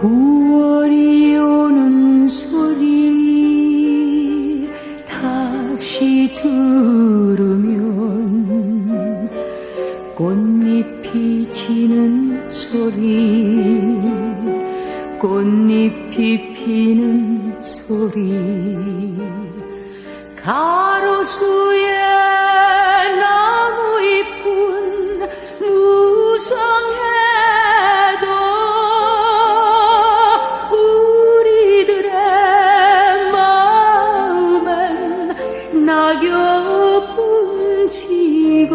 9월이 오는 소리 다시 들으면 꽃잎이 지는 소리 꽃잎이 피는 소리. 가로수 낙엽은 지고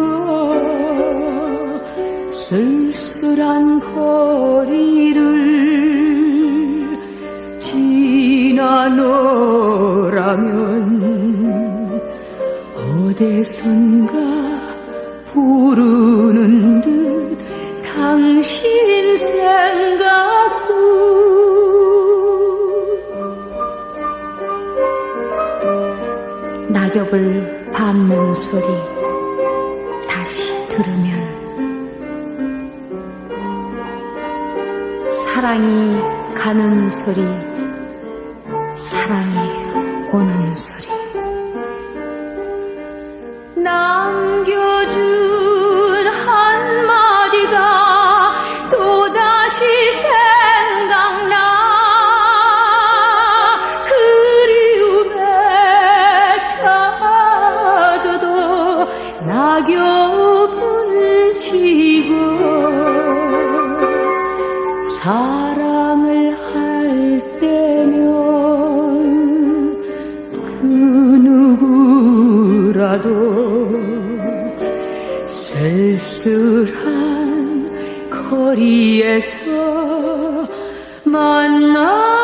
쓸쓸한 거리를 지나노라면 어디선가 낙엽을 밟는 소리 다시 들으면 사랑이 가는 소리 사랑이 오는 소리. 남 사랑을 할 때면 그 누구라도 쓸쓸한 거리에서 만나